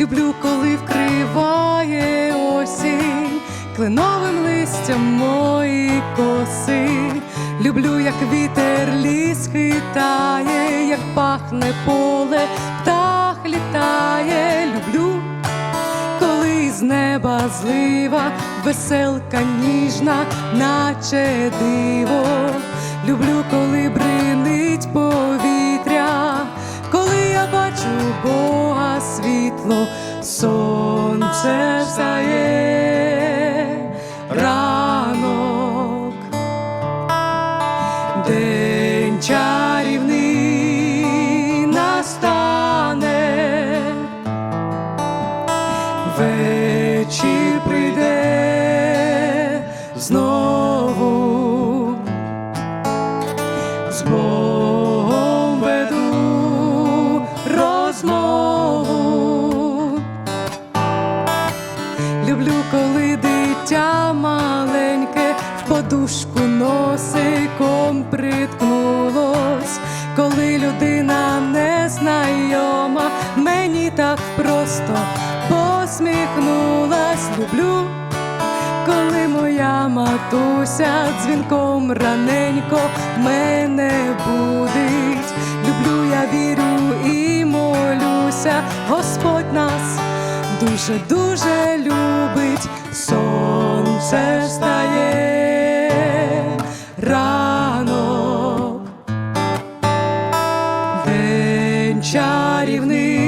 Люблю, коли вкриває осінь кленовим листям мої коси. Люблю, як вітер ліс хитає, як пахне поле, птах літає. Люблю, коли з неба злива, веселка ніжна, наче диво. Світло, сонце встає ранок, день Люблю, коли дитя маленьке в подушку носиком приткнулось, коли людина незнайома, мені так просто посміхнулась. Люблю, коли моя матуся дзвінком раненько мене будить. Люблю, я вірю і молюся, Господь нас дуже дуже любить, сонце встає ранок, день чарівний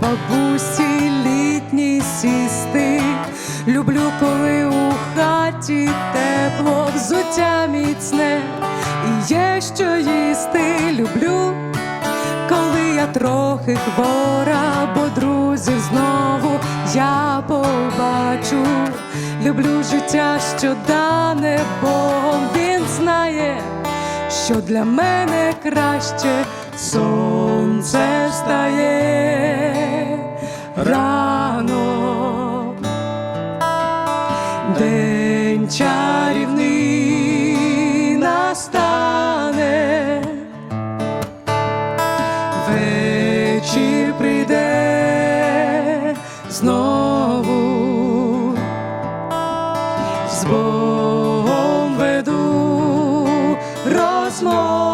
бабусі літній сісти. Люблю, коли у хаті тепло, взуття міцне і є що їсти. Люблю коли я трохи хвора, бо друзів знову я побачу. Люблю життя, що дане Богом, він знає, що для мене краще сонце встає рано, день чарівний настане. Вечір прийде знову, з Богом веду розмову.